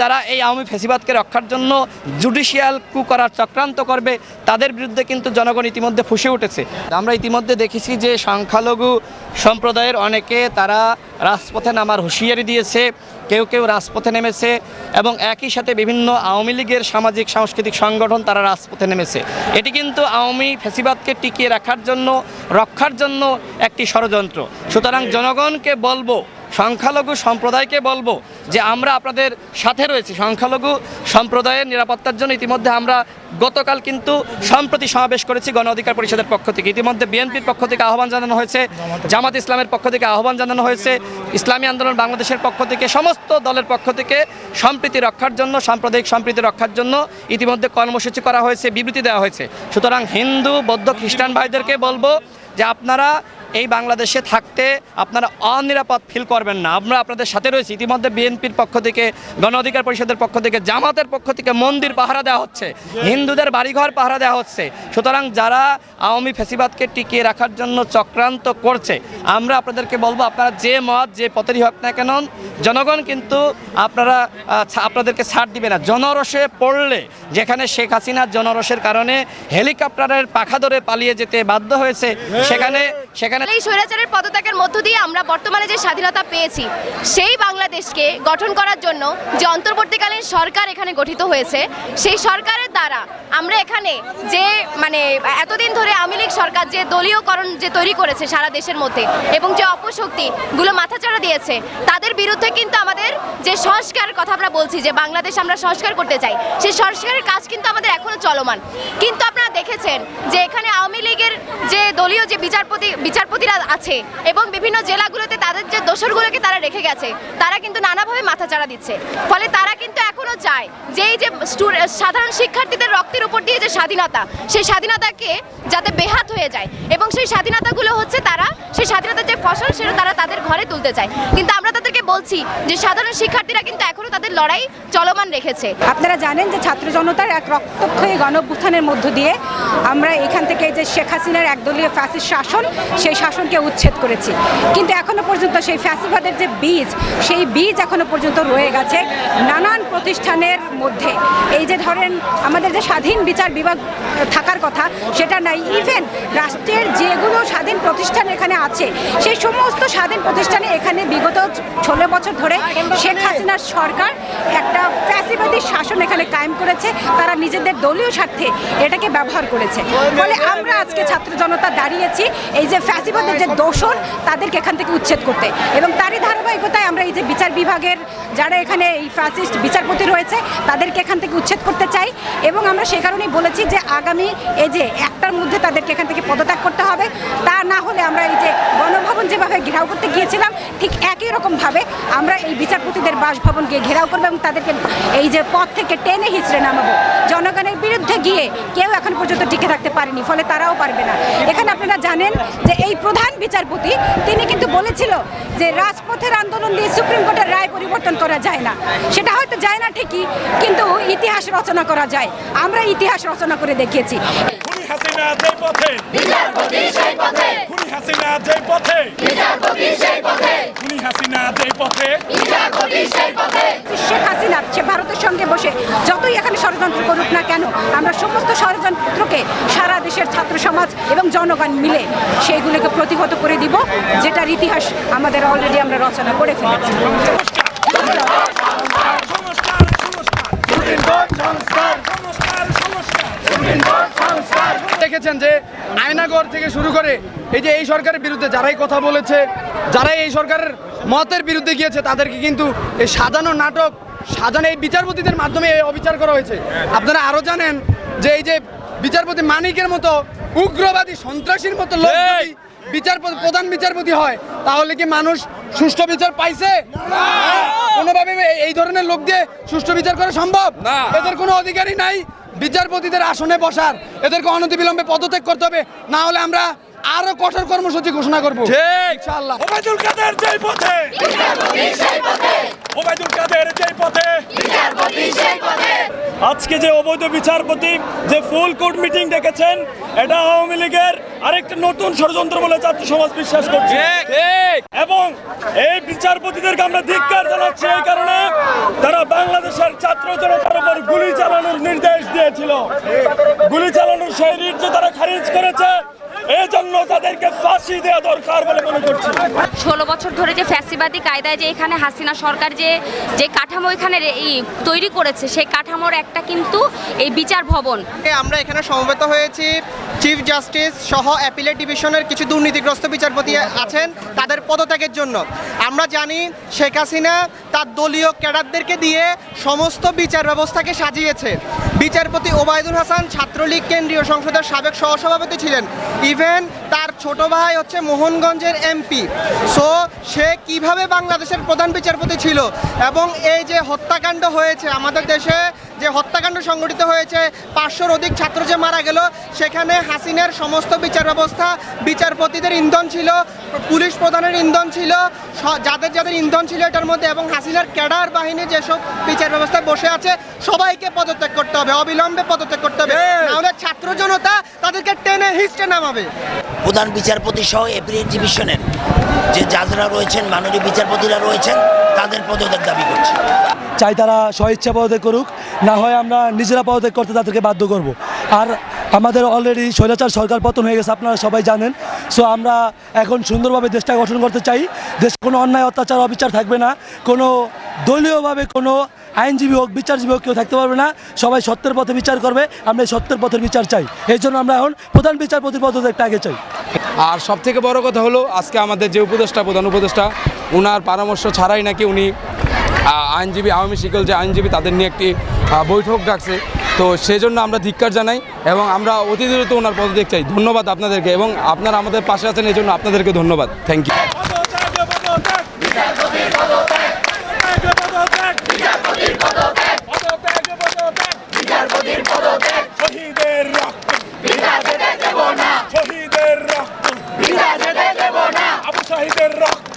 যারা এই আওয়ামী ফেসিবাদকে রক্ষার জন্য জুডিশিয়াল কু করার চক্রান্ত করবে, তাদের বিরুদ্ধে কিন্তু জনগণ ইতিমধ্যে ফুসে উঠেছে। আমরা ইতিমধ্যে দেখেছি যে সংখ্যালঘু সম্প্রদায়ের অনেকে তারা রাজপথে নামার হুঁশিয়ারি দিয়েছে, কেউ কেউ রাজপথে নেমেছে এবং একই সাথে বিভিন্ন আওয়ামী লীগের সামাজিক, সাংস্কৃতিক সংগঠন তারা রাজপথে নেমেছে। এটি কিন্তু আওয়ামী ফেসিবাদকে টিকিয়ে রাখার জন্য, রক্ষার জন্য একটি ষড়যন্ত্র। সুতরাং জনগণকে বলব, সংখ্যালঘু সম্প্রদায়কে বলব যে আমরা আপনাদের সাথে রয়েছি, সংখ্যালঘু সম্প্রদায়ের নিরাপত্তার জন্য ইতিমধ্যে আমরা গতকাল কিন্তু সম্প্রতি সমাবেশ করেছি গণ অধিকার পরিষদের পক্ষ থেকে। ইতিমধ্যে বিএনপির পক্ষ থেকে আহ্বান জানানো হয়েছে, জামাত ইসলামের পক্ষ থেকে আহ্বান জানানো হয়েছে, ইসলামী আন্দোলন বাংলাদেশের পক্ষ থেকে, সমস্ত দলের পক্ষ থেকে সম্প্রীতি রক্ষার জন্য, সাম্প্রদায়িক সম্প্রীতি রক্ষার জন্য ইতিমধ্যে কর্মসূচি করা হয়েছে, বিবৃতি দেওয়া হয়েছে। সুতরাং হিন্দু, বৌদ্ধ, খ্রিস্টান ভাইদেরকে বলব যে আপনারা এই বাংলাদেশে থাকতে আপনারা অনিরাপদ ফিল করবেন না। আমরা আপনাদের সাথে রয়েছি। ইতিমধ্যে বিএনপির পক্ষ থেকে, গণ অধিকার পরিষদের পক্ষ থেকে, জামাতের পক্ষ থেকে মন্দির পাহারা দেওয়া হচ্ছে। হিন্দুদের বাড়িঘর পাহারা দেওয়া হচ্ছে। সুতরাং যারা আওয়ামী ফেসিবাদকে টিকিয়ে রাখার জন্য চক্রান্ত করছে, আমরা আপনাদেরকে বলব, আপনারা যে মত, যে পথেরই হোক না কেন, জনগণ কিন্তু আপনারা আপনাদেরকে ছাড় দিবে না। জনরসে পড়লে, যেখানে শেখ হাসিনার জনরসের কারণে হেলিকপ্টারের পাখা ধরে পালিয়ে যেতে বাধ্য হয়েছে, সেখানে সেখানে এই স্বৈরাচারের পদত্যাগের মধ্য দিয়ে আমরা বর্তমানে যে স্বাধীনতা পেয়েছি, সেই বাংলাদেশকে গঠন করার জন্য যে অন্তর্বর্তীকালীন সরকার এখানে গঠিত হয়েছে, সেই সরকারের দ্বারা আমরা এখানে যে মানে এতদিন ধরে আওয়ামী লীগ সরকার যে দলীয়করণ যে তৈরি করেছে সারা দেশের মধ্যে এবং যে অপশক্তিগুলো মাথাচাড়া দিয়েছে, তাদের বিরুদ্ধে কিন্তু আমাদের যে সংস্কারের কথা আমরা বলছি, যে বাংলাদেশ আমরা সংস্কার করতে চাই, সেই সংস্কারের কাজ কিন্তু আমাদের এখনও চলমান। কিন্তু আপনারা দেখেছেন যে এখানে আওয়ামী লীগের যে দলীয় যে বিচারপতি, বিচারপতিরা আছে এবং বিভিন্ন জেলাগুলোতে তাদের যে দোষরগুলোকে তারা রেখে গেছে, তারা কিন্তু নানাভাবে মাথাচাড়া দিচ্ছে। ফলে তারা কিন্তু এখনও চায় যে এই যে সাধারণ শিক্ষার্থীদের রক্তের উপর দিয়ে যে স্বাধীনতা, সেই স্বাধীনতাকে যাতে বেহাত হয়ে যায় এবং সেই স্বাধীনতাগুলো হচ্ছে তারা, সেই স্বাধীনতার যে ফসল সেটা তারা তাদের ঘরে তুলতে চায়। কিন্তু আমরা তাদেরকে বলছি যে সাধারণ শিক্ষার্থীরা কিন্তু এখনও তাদের লড়াই চলমান রেখেছে। আপনারা জানেন যে ছাত্র জনতার এক রক্তক্ষয়ী গণভ্যুত্থানের মধ্য দিয়ে আমরা এখান থেকে যে শেখ হাসিনার একদলীয় ফ্যাসিস্ট শাসন, সেই শাসনকে উচ্ছেদ করেছি। কিন্তু এখনও পর্যন্ত সেই ফ্যাসিবাদের যে বীজ, সেই বীজ এখনও পর্যন্ত রয়ে গেছে নানান প্রতিষ্ঠানের মধ্যে। এই যে ধরেন, আমাদের যে স্বাধীন বিচার বিভাগ থাকার কথা, সেটা নাই ইভেন রাষ্ট্রের যেগুলো স্বাধীন প্রতিষ্ঠান এখানে আছে, সেই সমস্ত স্বাধীন প্রতিষ্ঠানে এখানে বিগত ষোলো বছর ধরে শেখ হাসিনার সরকার একটা ফ্যাসিবাদী শাসন এখানে কায়েম করেছে। তারা নিজেদের দলীয় স্বার্থে এটাকে ব্যবহার করেছে ফলে আমরা আজকে ছাত্র জনতা দাঁড়িয়েছি, এই যে ফ্যাসিবাদের যে দোষর তাদেরকে এখান থেকে উচ্ছেদ করতে। এবং তারই ধারাবাহিকতায় আমরা এই যে বিচার বিভাগের যারা এখানে এই ফ্যাসিস্ট বিচারপতি রয়েছে, তাদেরকে এখান থেকে উচ্ছেদ করতে চাই। এবং আমরা সে কারণেই বলেছি যে আগামী এই যে একটার মধ্যে তাদেরকে এখান থেকে পদত্যাগ করতে হবে। তা না হলে আমরা এই যে গণভবন যেভাবে ঘেরাও করতে গিয়েছিলাম, ঠিক একই রকমভাবে আমরা এই বিচারপতিদের বাসভবন গিয়ে ঘেরাও করব এবং তাদেরকে এই যে পথ থেকে টেনে হিচড়ে নামাবো। জনগণের বিরুদ্ধে গিয়ে কেউ এখন পর্যন্ত টিকে থাকতে পারেনি ফলে তারাও পারবে না। এখানে আপনারা জানেন যে এই প্রধান বিচারপতি তিনি কিন্তু বলেছিল যে রাজপথের আন্দোলন দিয়ে সুপ্রিম কোর্টের রায় পরিবর্তন করা যায় না। সেটা হয়তো যায় না ঠিকই কিন্তু ইতিহাস রচনা করা যায়। আমরা ইতিহাস রচনা করে দেখিয়েছি। খুনি হাসিনা যেই পথে। খুনি হাসিনা যেই পথে। খুনি হাসিনা যেই পথে। শেখ হাসিনা সে ভারতের সঙ্গে বসে যতই এখানে ষড়যন্ত্র করুক না কেন, আমরা সমস্ত ষড়যন্ত্রকে সারা দেশের ছাত্র সমাজ এবং জনগণ মিলে সেইগুলোকে প্রতিহত করে দিব, যেটার ইতিহাস আমাদের অলরেডি আমরা রচনা করে ফেলেছি। দেখেছেন যে আয়নাগর থেকে শুরু করে এই যে এই সরকারের বিরুদ্ধে যারাই কথা বলেছে, যারাই এই সরকারের মতের বিরুদ্ধে গিয়েছে, তাদেরকে কিন্তু এই সাজানো নাটক সাজানো এই বিচারপতিদের মাধ্যমে এই অবিচার করা হয়েছে। আপনারা আরও জানেন যে এই যে বিচারপতি মানিকের মতো উগ্রবাদী সন্ত্রাসীর মতো লোক বিচারপতি প্রধান বিচারপতি হয় তাহলে কি মানুষ সুষ্ঠু বিচার পাইছে? কোনোভাবে এই- এই ধরনের লোক দিয়ে সুষ্ঠু বিচার করা সম্ভব? এদের কোনো অধিকারই নাই। বিচারপতিদের আসনে বসার এদেরকে অনতিবিলম্বে পদত্যাগ করতে হবে। না হলে আমরা আরও কঠোর কর্মসূচি ঘোষণা করব। ইনশাআল্লাহ। ওবায়দুল কাদের যেই পথে! ওবায়দুল কাদের যেই পথে। আজকে যে অবৈধ বিচারপতি যে ফুল কোর্ট মিটিং ডেকেছেন এটা আওয়ামী লীগের আরেকটা নতুন ষড়যন্ত্র বলে ছাত্র সমাজ বিশ্বাস করছে। এবং এই বিচারপতিদেরকে আমরা ধিক্কার জানাচ্ছি এই কারণে তারা বাংলাদেশের ছাত্র জনতার উপর গুলি চালানোর নির্দেশ দিয়েছিল। গুলি চালানোর সেই নির্দেশ তারা খারিজ করেছে এই জন্য তাদেরকে ফাঁসি দেওয়া দরকার বলে মনে করছি। ষোলো বছর ধরে যে ফ্যাসিবাদী কায়দায় যে এখানে হাসিনা সরকার যে যে কাঠামো এখানে এই তৈরি করেছে সেই কাঠামোর একটা কিন্তু এই বিচার ভবন। আমরা এখানে সমবেত হয়েছি। চিফ জাস্টিস সহ অ্যাপিলেট ডিভিশনের কিছু দুর্নীতিগ্রস্ত বিচারপতি আছেন তাদের পদত্যাগের জন্য। আমরা জানি শেখ হাসিনা তার দলীয় ক্যাডারদেরকে দিয়ে সমস্ত বিচার ব্যবস্থাকে সাজিয়েছে। বিচারপতি ওবায়দুল হাসান ছাত্রলীগ কেন্দ্রীয় সংসদের সাবেক সহসভাপতি ছিলেন। ইভেন তার ছোট ভাই হচ্ছে মোহনগঞ্জের এমপি সো সে কীভাবে বাংলাদেশের প্রধান বিচারপতি ছিল এবং এই যে হত্যাকাণ্ড হয়েছে আমাদের দেশে যে হত্যাকাণ্ড সংঘটিত হয়েছে পাঁচশোর অধিক ছাত্র যে মারা গেল সেখানে হাসিনের সমস্ত বিচার ব্যবস্থা বিচারপতিদের ইন্ধন ছিল পুলিশ প্রধানের ইন্ধন ছিল যাদের যাদের ইন্ধন ছিল এটার মধ্যে এবং হাসিনার ক্যাডার বাহিনী যেসব বিচার ব্যবস্থায় বসে আছে সবাইকে পদত্যাগ করতে হবে অবিলম্বে পদত্যাগ করতে হবে। নাহলে ছাত্র জনতা তাদেরকে টেনে হিস্টে নামাবে। প্রধান বিচারপতি সহ এপিলেট ডিভিশনের যে জাজরা রয়েছেন, মাননীয় বিচারপতিরা রয়েছেন, তাদের পদত্যাগ দাবি করছে। চাই তারা স্বইচ্ছা পদত্যাগ করুক, না হয় আমরা নিজেরা পদত্যাগ করতে তাদেরকে বাধ্য করব। আর আমাদের অলরেডি স্বৈরাচার সরকার পতন হয়ে গেছে, আপনারা সবাই জানেন। সো আমরা এখন সুন্দরভাবে দেশটা গঠন করতে চাই। দেশে কোনো অন্যায়, অত্যাচার, অবিচার থাকবে না। কোনো দলীয়ভাবে কোনো আইনজীবী হোক বিচারজীবী হোক কেউ থাকতে পারবে না। সবাই সত্যের পথে বিচার করবে আমরা এই সত্যের পথের বিচার চাই। এই জন্য আমরা এখন প্রধান বিচারপতির পদত্যাগটা আগে চাই। আর সব থেকে বড় কথা হলো আজকে আমাদের যে উপদেষ্টা প্রধান উপদেষ্টা ওনার পরামর্শ ছাড়াই নাকি উনি আইনজীবী আওয়ামী শিকল যে আইনজীবী তাদের নিয়ে একটি বৈঠক ডাকছে। তো সেই জন্য আমরা ধিক্কার জানাই এবং আমরা অতি দ্রুত ওনার পদত্যাগ চাই। ধন্যবাদ আপনাদেরকে এবং আপনারা আমাদের পাশে আছেন এই জন্য আপনাদেরকে ধন্যবাদ। থ্যাংক ইউ পদত্যাগ, পদত্যাগ। পদত্যাগ, পদত্যাগ। শহীদের রক্ত। শহীদের রক্ত। আবু শহীদের রক্ত।